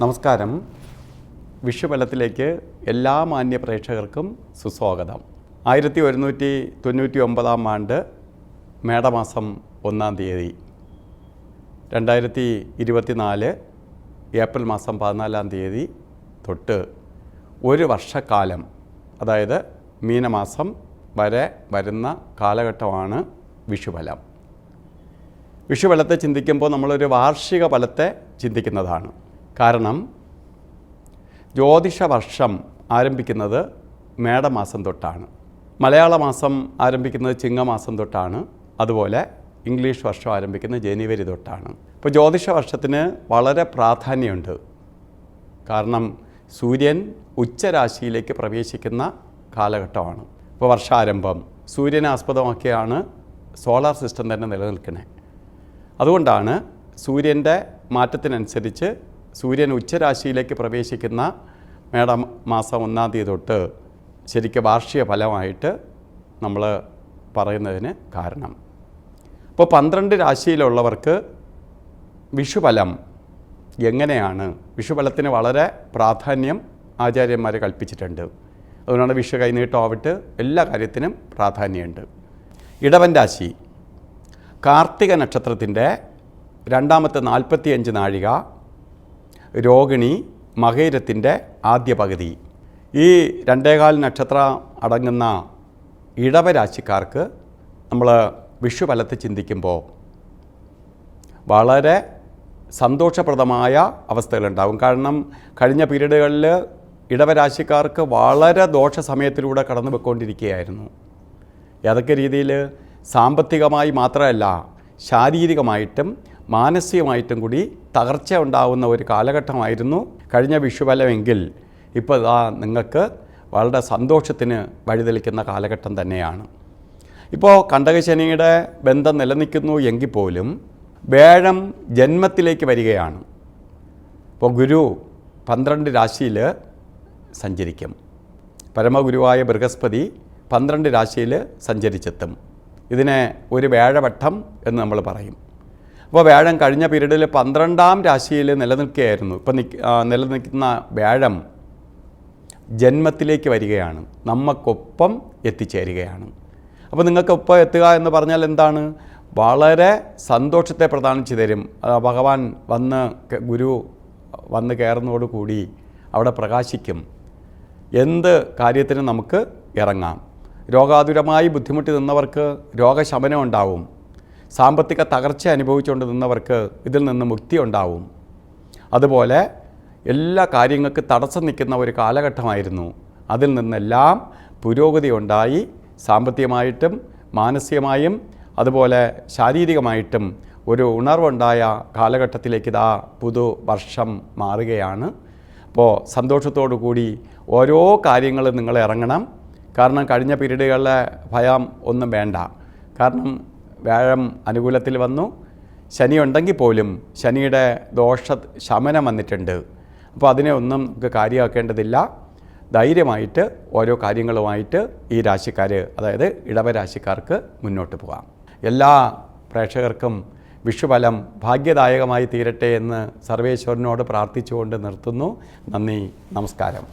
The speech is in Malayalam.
നമസ്കാരം. വിഷുബലത്തിലേക്ക് എല്ലാ മാന്യ പ്രേക്ഷകർക്കും സുസ്വാഗതം. ആയിരത്തി ഒരുന്നൂറ്റി തൊണ്ണൂറ്റി ഒമ്പതാം ആണ്ട് മേടമാസം ഒന്നാം തീയതി രണ്ടായിരത്തി ഇരുപത്തിനാല് ഏപ്രിൽ മാസം പതിനാലാം തീയതി തൊട്ട് ഒരു വർഷക്കാലം അതായത് മീനമാസം വരെ വരുന്ന കാലഘട്ടമാണ് വിഷുബലം. വിഷുവെള്ളത്തെ ചിന്തിക്കുമ്പോൾ നമ്മളൊരു വാർഷിക ഫലത്തെ ചിന്തിക്കുന്നതാണ്. കാരണം ജ്യോതിഷ വർഷം ആരംഭിക്കുന്നത് മേടമാസം തൊട്ടാണ്. മലയാള മാസം ആരംഭിക്കുന്നത് ചിങ്ങമാസം തൊട്ടാണ്. അതുപോലെ ഇംഗ്ലീഷ് വർഷം ആരംഭിക്കുന്നത് ജനുവരി തൊട്ടാണ്. ഇപ്പോൾ ജ്യോതിഷ വർഷത്തിന് വളരെ പ്രാധാന്യമുണ്ട്. കാരണം സൂര്യൻ ഉച്ചരാശിയിലേക്ക് പ്രവേശിക്കുന്ന കാലഘട്ടമാണ്. ഇപ്പോൾ വർഷാരംഭം സൂര്യനെ ആസ്പദമാക്കിയാണ് സോളാർ സിസ്റ്റം തന്നെ നിലനിൽക്കുന്നത് അതുകൊണ്ടാണ് സൂര്യന്റെ മാറ്റത്തിനനുസരിച്ച് സൂര്യൻ ഉച്ചരാശിയിലേക്ക് പ്രവേശിക്കുന്ന മേടം മാസം ഒന്നാം തീയതി തൊട്ട് ശരിക്കും വാർഷിക ഫലമായിട്ട് നമ്മൾ പറയുന്നതിന് കാരണം. ഇപ്പോൾ പന്ത്രണ്ട് രാശിയിലുള്ളവർക്ക് വിഷുഫലം എങ്ങനെയാണ്? വിഷുഫലത്തിന് വളരെ പ്രാധാന്യം ആചാര്യന്മാർ കൽപ്പിച്ചിട്ടുണ്ട്. അതുകൊണ്ടാണ് വിഷു കൈനീട്ടമാവട്ട് എല്ലാ കാര്യത്തിനും പ്രാധാന്യമുണ്ട്. ഇടവൻ രാശി. കാർത്തിക നക്ഷത്രത്തിന്റെ രണ്ടാമത്തെ നാൽപ്പത്തിയഞ്ച് നാഴിക രോഹിണി മകയിരത്തിന്റെ ആദ്യ പകുതി. ഈ രണ്ടേകാൽ നക്ഷത്രം അടങ്ങുന്ന ഇടവരാശിക്കാർക്ക് നമ്മൾ വിഷുഫലത്ത് ചിന്തിക്കുമ്പോൾ വളരെ സന്തോഷപ്രദമായ അവസ്ഥകളുണ്ടാകും കാരണം കഴിഞ്ഞ പീരീഡുകളിൽ ഇടവരാശിക്കാർക്ക് വളരെ ദോഷ സമയത്തിലൂടെ കടന്നു പോയിക്കൊണ്ടിരിക്കുകയായിരുന്നു. ഏതൊക്കെ രീതിയിൽ? സാമ്പത്തികമായി മാത്രമല്ല ശാരീരികമായിട്ടും മാനസികമായിട്ടും കൂടി തകർച്ച ഉണ്ടാകുന്ന ഒരു കാലഘട്ടമായിരുന്നു കഴിഞ്ഞ വിഷുബലമെങ്കിൽ. ഇപ്പോൾ ആ നിങ്ങൾക്ക് വളരെ സന്തോഷത്തിന് വഴിതെളിക്കുന്ന കാലഘട്ടം തന്നെയാണ്. ഇപ്പോൾ കണ്ടകശനിയുടെ ബന്ധം നിലനിൽക്കുന്നു എങ്കിൽ പോലും വേഴം ജന്മത്തിലേക്ക് വരികയാണ്. ഇപ്പോൾ ഗുരു പന്ത്രണ്ട് രാശിയിൽ സഞ്ചരിക്കും. പരമഗുരുവായ ബൃഹസ്പതി പന്ത്രണ്ട് രാശിയിൽ സഞ്ചരിച്ചെത്തും. ഇതിനെ ഒരു വേഴവട്ടം എന്ന് നമ്മൾ പറയും. അപ്പോൾ വ്യാഴം കഴിഞ്ഞ പീരീഡിൽ പന്ത്രണ്ടാം രാശിയിൽ നിലനിൽക്കുകയായിരുന്നു. ഇപ്പം നിൽക്ക നിലനിൽക്കുന്ന വ്യാഴം ജന്മത്തിലേക്ക് വരികയാണ്. നമുക്കൊപ്പം എത്തിച്ചേരുകയാണ്. അപ്പോൾ നിങ്ങൾക്കൊപ്പം എത്തുക എന്ന് പറഞ്ഞാൽ എന്താണ്? വളരെ സന്തോഷത്തെ പ്രദാനം ചെയ്തു തരും. ഭഗവാൻ വന്ന് ഗുരു വന്ന് കയറുന്നതോടുകൂടി അവിടെ പ്രകാശിക്കും. എന്ത് കാര്യത്തിനും നമുക്ക് ഇറങ്ങാം. രോഗാതുരമായി ബുദ്ധിമുട്ടി നിന്നവർക്ക് രോഗശമനം ഉണ്ടാവും. സാമ്പത്തിക തകർച്ച അനുഭവിച്ചുകൊണ്ട് നിന്നവർക്ക് ഇതിൽ നിന്ന് മുക്തി ഉണ്ടാവും. അതുപോലെ എല്ലാ കാര്യങ്ങൾക്ക് തടസ്സം നിൽക്കുന്ന ഒരു കാലഘട്ടമായിരുന്നു. അതിൽ നിന്നെല്ലാം പുരോഗതി ഉണ്ടായി. സാമ്പത്തികമായിട്ടും മാനസികമായും അതുപോലെ ശാരീരികമായിട്ടും ഒരു ഉണർവുണ്ടായ കാലഘട്ടത്തിലേക്ക് ഇതാ പുതു വർഷം മാറുകയാണ്. അപ്പോൾ സന്തോഷത്തോടു കൂടി ഓരോ കാര്യങ്ങളും നിങ്ങൾ ഇറങ്ങണം. കാരണം കഴിഞ്ഞ പീരീഡുകളിലെ ഭയം ഒന്നും വേണ്ട. കാരണം വ്യാഴം അനുകൂലത്തിൽ വന്നു. ശനി ഉണ്ടെങ്കിൽ പോലും ശനിയുടെ ദോഷ ശമനം വന്നിട്ടുണ്ട്. അപ്പോൾ അതിനെ ഒന്നും നമുക്ക് കാര്യമാക്കേണ്ടതില്ല. ധൈര്യമായിട്ട് ഓരോ കാര്യങ്ങളുമായിട്ട് ഈ രാശിക്കാർ അതായത് ഇടവരാശിക്കാർക്ക് മുന്നോട്ട് പോകാം. എല്ലാ പ്രേക്ഷകർക്കും വിഷുഫലം ഭാഗ്യദായകമായി തീരട്ടെ എന്ന് സർവേശ്വരനോട് പ്രാർത്ഥിച്ചുകൊണ്ട് നിർത്തുന്നു. നന്ദി നമസ്കാരം.